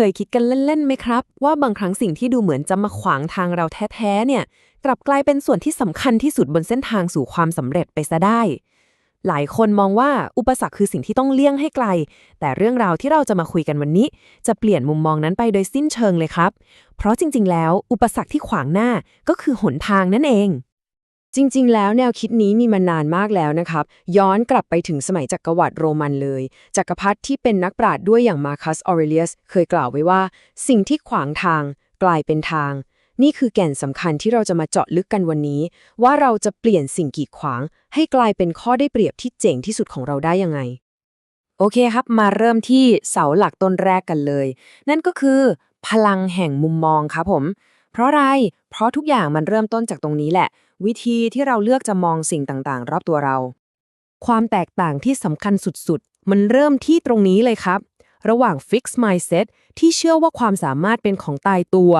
เคยคิดกันเล่นๆไหมครับ ว่าบางครั้งสิ่งที่ดูเหมือนจะมาขวางทางเราแท้ๆเนี่ย กลับกลายเป็นส่วนที่สำคัญที่สุดบนเส้นทางสู่ความสำเร็จไปซะได้ หลายคนมองว่าอุปสรรคคือสิ่งที่ต้องเลี่ยงให้ไกล แต่เรื่องราวที่เราจะมาคุยกันวันนี้ จะเปลี่ยนมุมมองนั้นไปโดยสิ้นเชิงเลยครับ เพราะจริง ๆ แล้ว อุปสรรคที่ขวางหน้าก็คือหนทางนั่นเอง จริง ๆ แล้วแนวคิดนี้มีมานานมากแล้วนะครับ ย้อนกลับไปถึงสมัยจักรวรรดิโรมันเลย จักรพรรดิที่เป็นนักปราชญ์ด้วยอย่างมาคัสออเรเลียสเคยกล่าวไว้ว่า สิ่งที่ขวางทางกลายเป็นทาง นี่คือแก่นสำคัญที่เราจะมาเจาะลึกกันวันนี้ ว่าเราจะเปลี่ยนสิ่งกีดขวาง ให้กลายเป็นข้อได้เปรียบที่เจ๋งที่สุดของเราได้ยังไง โอเคครับ มาเริ่มที่เสาหลักต้นแรกกันเลย นั่นก็คือ พลังแห่งมุมมองครับผม เพราะอะไร เพราะทุกอย่างมันเริ่มต้นจากตรงนี้แหละ วิธีที่เราเลือกจะมองสิ่งต่างๆ รอบตัวเรา ความแตกต่างที่สำคัญสุดๆ มันเริ่มที่ตรงนี้เลยครับ ระหว่าง fixed mindset ที่เชื่อว่าความสามารถเป็นของตายตัว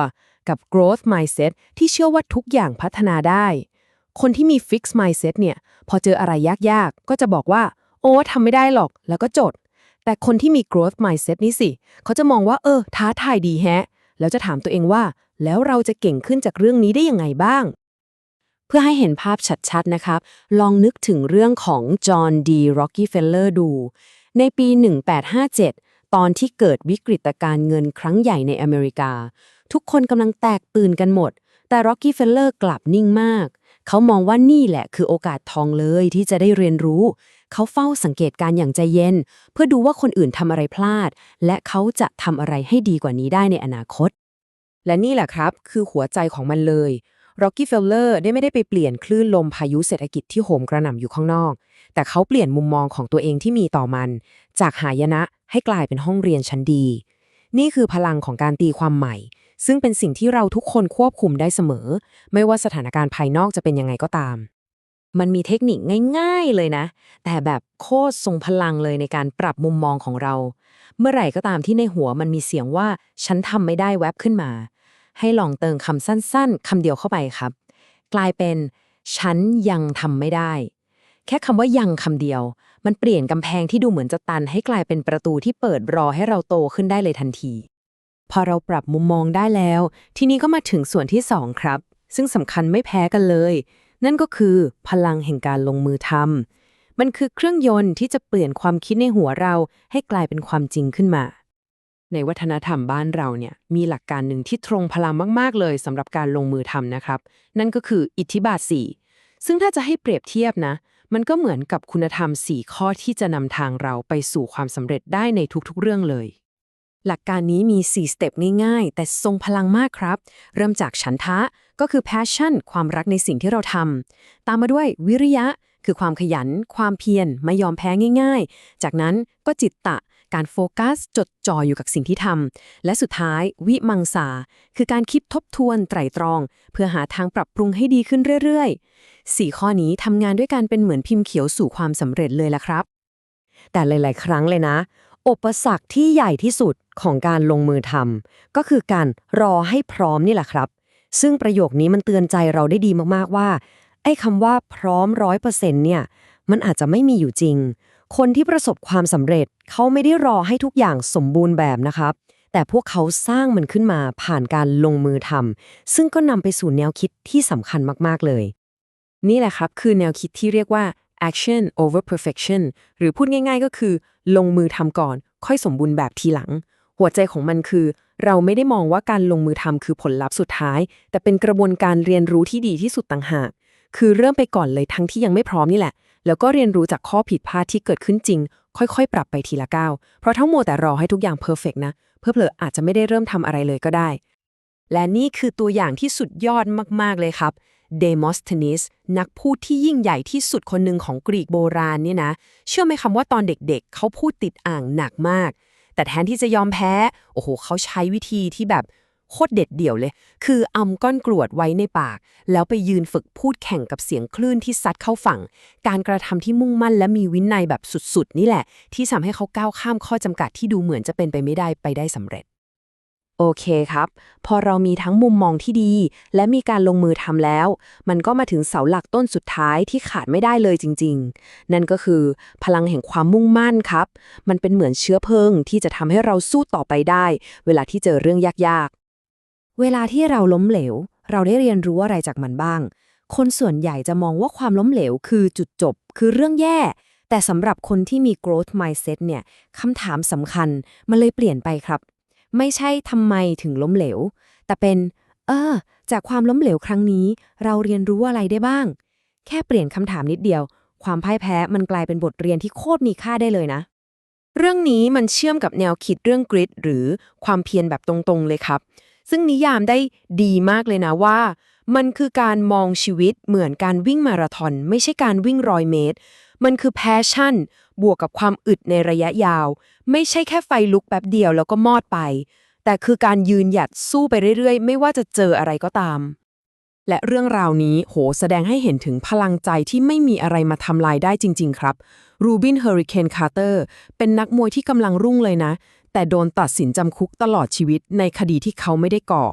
กับ growth mindset ที่เชื่อว่าทุกอย่างพัฒนาได้ คนที่มี fixed mindset เนี่ย พอเจออะไรยากๆ ก็จะบอกว่า โอ้ทำไม่ได้หรอกแล้วก็จด แต่คนที่มี growth mindset นี่สิ เขาจะมองว่า เออ ท้าทายดีแฮะ แล้วจะถามตัวเองว่า แล้วเราจะเก่งขึ้นจากเรื่องนี้ได้ยังไงบ้าง เพื่อให้เห็นภาพชัดๆนะครับ ลองนึกถึงเรื่องของจอห์นดีร็อกกี้เฟลเลอร์ดู ในปี 1857 ตอนที่เกิดวิกฤตการเงินครั้งใหญ่ในอเมริกา ทุกคนกำลังแตกตื่นกันหมด แต่ร็อกกี้เฟลเลอร์กลับนิ่งมาก เขามองว่านี่แหละคือโอกาสทองเลยที่จะได้เรียนรู้ เขาเฝ้าสังเกตการ์อย่างใจเย็น เพื่อดูว่าคนอื่นทำอะไรพลาด และเขาจะทำอะไรให้ดีกว่านี้ได้ในอนาคตและนี่แหละครับ คือหัวใจของมันเลย ร็อกกี้เฟลเลอร์ได้ไม่ได้ไปเปลี่ยนคลื่นลมพายุเศรษฐกิจที่โหมกระหน่ำอยู่ข้างนอก แต่เขาเปลี่ยนมุมมองของตัวเองที่มีต่อมัน จากหายนะให้กลายเป็นห้องเรียนชั้นดี นี่คือพลังของการตีความใหม่ ซึ่งเป็นสิ่งที่เราทุกคนควบคุมได้เสมอ ไม่ว่าสถานการณ์ภายนอกจะเป็นยังไงก็ตาม มันมีเทคนิคง่ายๆเลยนะ แต่แบบโคตรทรงพลังเลยในการปรับมุมมองของเรา เมื่อไหร่ก็ตามที่ในหัวมันมีเสียงว่าฉันทำไม่ได้แวบขึ้นมา ให้ลองเติมคำสั้น ๆคำเดียวเข้าไปครับ กลายเป็น ฉันยังทำไม่ได้ แค่คำว่ายังคำเดียว มันเปลี่ยนกำแพงที่ดูเหมือนจะตัน ให้กลายเป็นประตูที่เปิดรอให้เราโตขึ้นได้เลยทันที พอเราปรับมุมมองได้แล้ว ทีนี้ก็มาถึงส่วนที่สองครับ ซึ่งสำคัญไม่แพ้กันเลย นั่นก็คือ พลังแห่งการลงมือทำมันคือเครื่องยนต์ที่จะเปลี่ยนความคิดในหัวเราให้กลายเป็นความจริงขึ้นมา ในวัฒนธรรมบ้านเราเนี่ยมีหลักการหนึ่งที่ตรงพลังมากๆ เลยสำหรับการลงมือทำนะครับ นั่นก็คืออิทธิบาท 4 ซึ่งถ้าจะให้เปรียบเทียบนะ มันก็เหมือนกับคุณธรรม 4 ข้อที่จะนำทางเราไปสู่ความสำเร็จได้ในทุกๆ เรื่องเลย หลักการนี้มี 4 สเต็ปง่ายๆ แต่ทรงพลังมากครับ เริ่มจากฉันทะก็คือ passion ความรักในสิ่งที่เราทำตามมาด้วยวิริยะคือความขยัน ความเพียรไม่ยอมแพ้ง่าย ๆ จากนั้นก็จิตตะ การโฟกัสจดจ่ออยู่กับสิ่งที่ทำ และสุดท้ายวิมังสา คือการคิดทบทวนไตร่ตรอง เพื่อหาทางปรับปรุงให้ดีขึ้นเรื่อยๆ 4 ข้อนี้ทำงานด้วยกันเป็นเหมือนพิมพ์เขียวสู่ความสำเร็จเลยละครับ แต่หลาย ๆ ครั้งเลยนะ อุปสรรคที่ใหญ่ที่สุดของการลงมือทำก็คือการรอให้พร้อมนี่แหละครับ ซึ่งประโยคนี้มันเตือนใจเราได้ดีมากๆว่าไอ้คำว่าพร้อมร้อยเปอร์เซ็นต์เนี่ย มันอาจจะไม่มีอยู่จริง คนที่ประสบความสำเร็จเขาไม่ได้รอให้ทุกอย่างสมบูรณ์แบบนะครับ แต่พวกเขาสร้างมันขึ้นมาผ่านการลงมือทำซึ่งก็นำไปสู่แนวคิดที่สำคัญมากๆเลย นี่แหละครับคือแนวคิดที่เรียกว่า action over perfection หรือพูดง่ายๆก็คือ ลงมือทำก่อน ค่อยสมบูรณ์แบบทีหลัง หัวใจของมันคือ เราไม่ได้มองว่าการลงมือทำคือผลลัพธ์สุดท้าย แต่เป็นกระบวนการเรียนรู้ที่ดีที่สุดต่างหาก คือเริ่มไปก่อนเลยทั้งที่ยังไม่พร้อมนี่แหละ แล้วก็เรียนรู้จากข้อผิดพลาดที่เกิดขึ้นจริง ค่อยๆ ปรับไปทีละก้าวเพราะทั้งโมแต่รอให้ทุกอย่างเพอร์เฟกนะเพื่อเผลออาจจะไม่ได้เริ่มทำอะไรเลยก็ได้ และนี่คือตัวอย่างที่สุดยอดมากๆเลยครับเดโมสเทนิสนักพูดที่ยิ่งใหญ่ที่สุดคนหนึ่งของกรีกโบราณเนี่ยนะ เชื่อไหมคำว่าตอนเด็กๆ เขาพูดติดอ่างหนักมาก แต่แทนที่จะยอมแพ้ โอ้โห เขาใช้วิธีที่แบบ โคตรเด็ดเดี่ยวเลย คืออำก้อนกรวดไว้ในปาก แล้วไปยืนฝึกพูดแข่งกับเสียงคลื่นที่ซัดเข้าฝั่ง การกระทำที่มุ่งมั่นและมีวินัยแบบสุดๆ นี่แหละ ที่ทำให้เขาก้าวข้ามข้อจำกัดที่ดูเหมือนจะเป็นไปไม่ได้ไปได้สำเร็จ โอเคครับ พอเรามีทั้งมุมมองที่ดี และมีการลงมือทำแล้ว มันก็มาถึงเสาหลักต้นสุดท้ายที่ขาดไม่ได้เลยจริง ๆ นั่นก็คือ พลังแห่งความมุ่งมั่นครับ มันเป็นเหมือนเชื้อเพลิงที่จะทำให้เราสู้ต่อไปได้ เวลาที่เจอเรื่องยาก เวลาที่เราล้มเหลว เราได้เรียนรู้อะไรจากมันบ้าง คนส่วนใหญ่จะมองว่าความล้มเหลวคือจุดจบ คือเรื่องแย่ แต่สำหรับคนที่มี growth mindset เนี่ยคำถามสำคัญมันเลยเปลี่ยนไปครับ ไม่ใช่ทำไมถึงล้มเหลว แต่เป็น เออ จากความล้มเหลวครั้งนี้ เราเรียนรู้อะไรได้บ้าง แค่เปลี่ยนคำถามนิดเดียว ความพ่ายแพ้มันกลายเป็นบทเรียนที่โคตรมีค่าได้เลยนะ เรื่องนี้มันเชื่อมกับแนวคิดเรื่องกริดหรือความเพียรแบบตรงๆเลยครับ ซึ่งนิยามได้ดีมากเลยนะว่า มันคือการมองชีวิตเหมือนการวิ่งมาราธอนไม่ใช่การวิ่งร้อยเมตร มันคือแพชชั่น บวกกับความอึดในระยะยาว ไม่ใช่แค่ไฟลุกแป๊บเดียวแล้วก็มอดไป แต่คือการยืนหยัดสู้ไปเรื่อยๆ ไม่ว่าจะเจออะไรก็ตาม และเรื่องราวนี้โหแสดงให้เห็นถึงพลังใจที่ไม่มีอะไรมาทำลายได้จริง ๆ ครับรูบินเฮอริเคนคาร์เตอร์เป็นนักมวยที่กำลังรุ่งเลยนะ แต่โดนตัดสินจำคุกตลอดชีวิตในคดีที่เขาไม่ได้ก่อ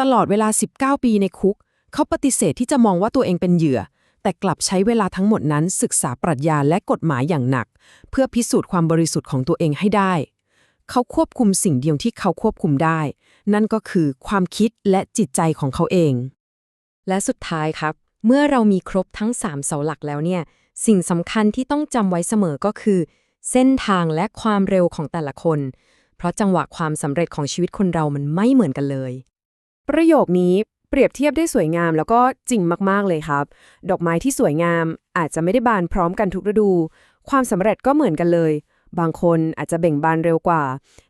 ตลอดเวลา 19 ปีในคุก เขาปฏิเสธที่จะมองว่าตัวเองเป็นเหยื่อ แต่กลับใช้เวลาทั้งหมดนั้นศึกษาปรัชญาและกฎหมายอย่างหนัก เพื่อพิสูจน์ความบริสุทธิ์ของตัวเองให้ได้ เขาควบคุมสิ่งเดียวที่เขาควบคุมได้ นั่นก็คือความคิดและจิตใจของเขาเอง และสุดท้ายครับ เมื่อเรามีครบทั้ง3เสาหลักแล้วเนี่ย สิ่งสำคัญที่ต้องจำไว้เสมอก็คือ เส้นทางและความเร็วของแต่ละคน เพราะจังหวะความสำเร็จของชีวิตคนเรามันไม่เหมือนกันเลย ประโยคนี้เปรียบเทียบได้สวยงามแล้วก็จริงมากๆเลยครับ ดอกไม้ที่สวยงามอาจจะไม่ได้บานพร้อมกันทุกฤดู ความสำเร็จก็เหมือนกันเลย บางคนอาจจะเบ่งบานเร็วกว่า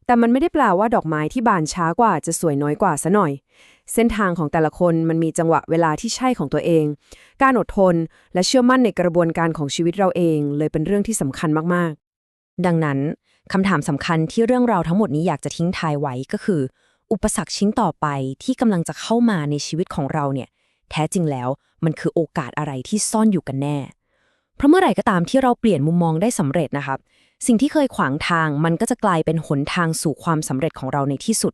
แต่มันไม่ได้แปลว่าดอกไม้ที่บานช้ากว่าจะสวยน้อยกว่าซะหน่อย เส้นทางของแต่ละคนมันมีจังหวะเวลาที่ใช่ของตัวเอง การอดทนและเชื่อมั่นในกระบวนการของชีวิตเราเอง เลยเป็นเรื่องที่สำคัญมากๆ ดังนั้นคำถามสำคัญที่เรื่องราวทั้งหมดนี้อยากจะทิ้งทายไว้ก็คือ อุปสรรคชิ้นต่อไปที่กำลังจะเข้ามาในชีวิตของเราเนี่ย แท้จริงแล้วมันคือโอกาสอะไรที่ซ่อนอยู่กันแน่ เพราะเมื่อไหร่ก็ตามที่เราเปลี่ยนมุมมองได้สำเร็จนะครับ สิ่งที่เคยขวางทางมันก็จะกลายเป็นหนทางสู่ความสำเร็จของเราในที่สุด